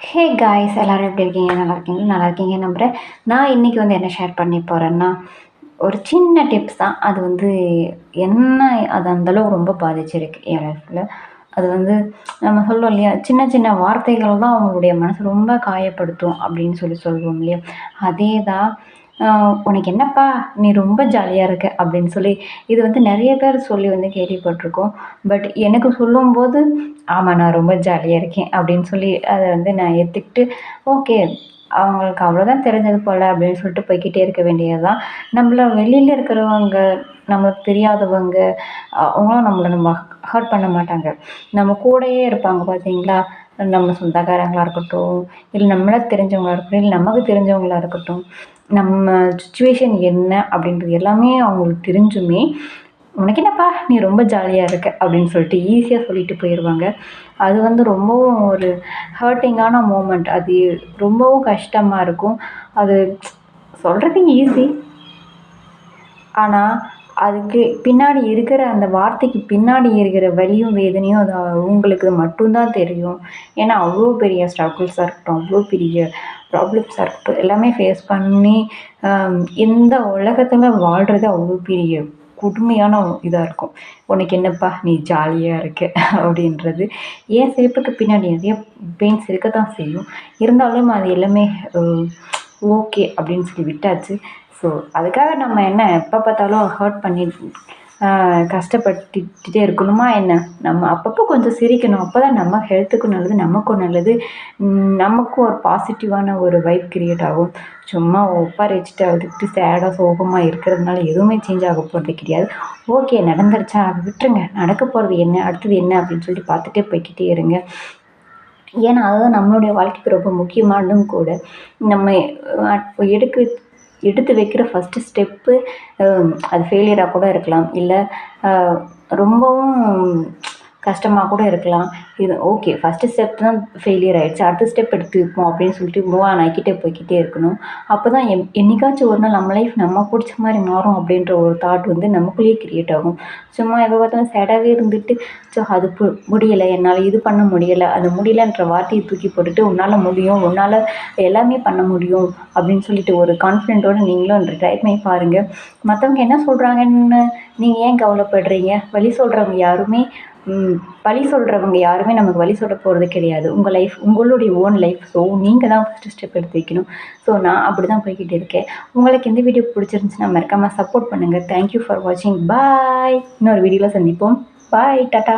Hey guys எல்லோரும் எப்படி இருக்கீங்க? நல்லா இருக்கீங்க நல்லா இருக்கீங்க நம்புகிறேன் நான் இன்றைக்கி வந்து என்ன ஷேர் பண்ணி போகிறேன்னா ஒரு சின்ன டிப்ஸ் தான். அது வந்து என்ன அது அந்தளவு ரொம்ப பாதிச்சிருக்கு என் லைஃப்பில் அது வந்து நம்ம சொல்லுவோம் இல்லையா சின்ன சின்ன வார்த்தைகள் தான் அவங்களுடைய மனசு ரொம்ப காயப்படுத்தும் அப்படின்னு சொல்லி சொல்லுவோம் இல்லையா. அதே தான் உனக்கு என்னப்பா? நீ ரொம்ப ஜாலியாக இருக்க அப்படின்னு சொல்லி இது வந்து நிறைய பேர் சொல்லி வந்து கேள்விப்பட்டிருக்கோம். பட் எனக்கு சொல்லும்போது ஆமாம் நான் ரொம்ப ஜாலியாக இருக்கேன் அப்படின்னு சொல்லி அதை வந்து நான் ஏற்றுக்கிட்டு ஓகே அவங்களுக்கு அவ்வளோதான் தெரிஞ்சது போல் அப்படின்னு சொல்லிட்டு போய்கிட்டே இருக்க வேண்டியது தான் நம்மளை வெளியில் இருக்கிறவங்க நம்மளுக்கு தெரியாதவங்க அவங்களும் நம்மளை நம்ம ஹர்ட் பண்ண மாட்டாங்க. நம்ம கூடயே இருப்பாங்க பார்த்தீங்களா நம்ம சொந்தக்காரங்களாக இருக்கட்டும் இல்லை நம்மளை தெரிஞ்சவங்களாக இருக்கட்டும் இல்லை நமக்கு தெரிஞ்சவங்களாக இருக்கட்டும் நம்ம சுச்சுவேஷன் என்ன அப்படின்றது எல்லாமே அவங்களுக்கு தெரிஞ்சுமே உனக்கு என்னப்பா நீ ரொம்ப ஜாலியாக இருக்க அப்படின்னு சொல்லிட்டு ஈஸியாக சொல்லிட்டு போயிடுவாங்க அது வந்து ரொம்பவும் ஒரு ஹர்ட்டிங்கான மூமெண்ட் அது ரொம்பவும் கஷ்டமாக இருக்கும். அது சொல்கிறது ஈஸி ஆனால் அதுக்கு பின்னாடி இருக்கிற அந்த வார்த்தைக்கு பின்னாடி இருக்கிற வலியும் வேதனையும் அது அவங்களுக்கு மட்டும்தான் தெரியும். ஏன்னா அவ்வளோ பெரிய ஸ்ட்ரகிள்ஸாக இருக்கட்டும் அவ்வளோ பெரிய ப்ராப்ளம்ஸாக இருக்கட்டும் எல்லாமே ஃபேஸ் பண்ணி இந்த உலகத்தில் வாழ்கிறது அவ்வளோ பெரிய கொடுமையான இதாக இருக்கும். உனக்கு என்னப்பா நீ ஜாலியாக இருக்க? அப்படின்றது. ஏன் சிரிப்புக்கு பின்னாடி நிறைய பெயின்ஸ் இருக்க தான் செய்யும். இருந்தாலும் அது எல்லாமே ஓகே அப்படின்னு சொல்லி விட்டாச்சு. ஸோ அதுக்காக நம்ம என்ன எப்போ பார்த்தாலும் ஹர்ட் பண்ணி கஷ்டப்பட்டுட்டே இருக்கணுமா என்ன? நம்ம அப்பப்போ கொஞ்சம் சிரிக்கணும். அப்போ தான் நம்ம ஹெல்த்துக்கும் நல்லது நமக்கும் நல்லது. நமக்கும் ஒரு பாசிட்டிவான ஒரு வைப் க்ரியேட் ஆகும். சும்மா ஒப்பாரிச்சிட்டு அதுக்கு சேடாக சோகமாக இருக்கிறதுனால எதுவுமே சேஞ்ச் ஆக போகிறது கிடையாது. ஓகே நடந்துருச்சா? அதை விட்டுருங்க. நடக்க போகிறது என்ன? அடுத்தது என்ன? அப்படின்னு சொல்லிட்டு பார்த்துட்டே போய்கிட்டே இருங்க. ஏன்னா அதுதான் நம்மளுடைய வாழ்க்கைக்கு ரொம்ப முக்கியமானதும் கூட. நம்ம எடுக்க எடுத்து வைக்கிற ஃபஸ்ட்டு ஸ்டெப்பு அது ஃபெயிலியராக கூட இருக்கலாம். இல்லை ரொம்பவும் கஷ்டமாக கூட இருக்கலாம். இது ஓகே ஃபஸ்ட்டு ஸ்டெப் தான் ஃபெயிலியர் ஆகிடுச்சு அடுத்த ஸ்டெப் எடுத்துப்போம் அப்படின்னு சொல்லிட்டு மூவ் ஆன் ஆகிக்கிட்டே போய்கிட்டே இருக்கணும். அப்போ தான் எம் என்றைக்காச்சும் ஒரு நாள் நம்ம லைஃப் நம்ம பிடிச்ச மாதிரி மாறும் அப்படின்ற ஒரு தாட் வந்து நமக்குள்ளேயே க்ரியேட் ஆகும். சும்மா எப்போ பார்த்தாலும் சேடாகவே இருந்துட்டு ஸோ அது பு முடியலை. என்னால் இது பண்ண முடியலை. அது முடியலன்ற வார்த்தையை தூக்கி போட்டுட்டு உன்னால் முடியும். உன்னால் எல்லாமே பண்ண முடியும். அப்படின்னு சொல்லிட்டு ஒரு கான்ஃபிடென்ட்டோடு நீங்களும் ட்ரை பண்ணி பாருங்கள் மற்றவங்க என்ன சொல்கிறாங்கன்னு நீங்கள் ஏன் கவலைப்படுறீங்க? வழி சொல்கிறவங்க யாருமே வழி சொல்கிறவங்க யாருமே நமக்கு வழி சொல்ல போகிறது கிடையாது. உங்கள் லைஃப் உங்களுடைய ஓன் லைஃப் ஸோ நீங்கள் தான் ஃபஸ்ட்டு ஸ்டெப் எடுத்து வைக்கணும் ஸோ நான் அப்படி தான் போய்கிட்டு இருக்கேன். உங்களுக்கு இந்த வீடியோ பிடிச்சிருந்துச்சுன்னா மறக்காமல் சப்போர்ட் பண்ணுங்கள் தேங்க்யூ ஃபார் வாட்சிங் பாய் இன்னொரு வீடியோவில் சந்திப்போம். பாய் டாட்டா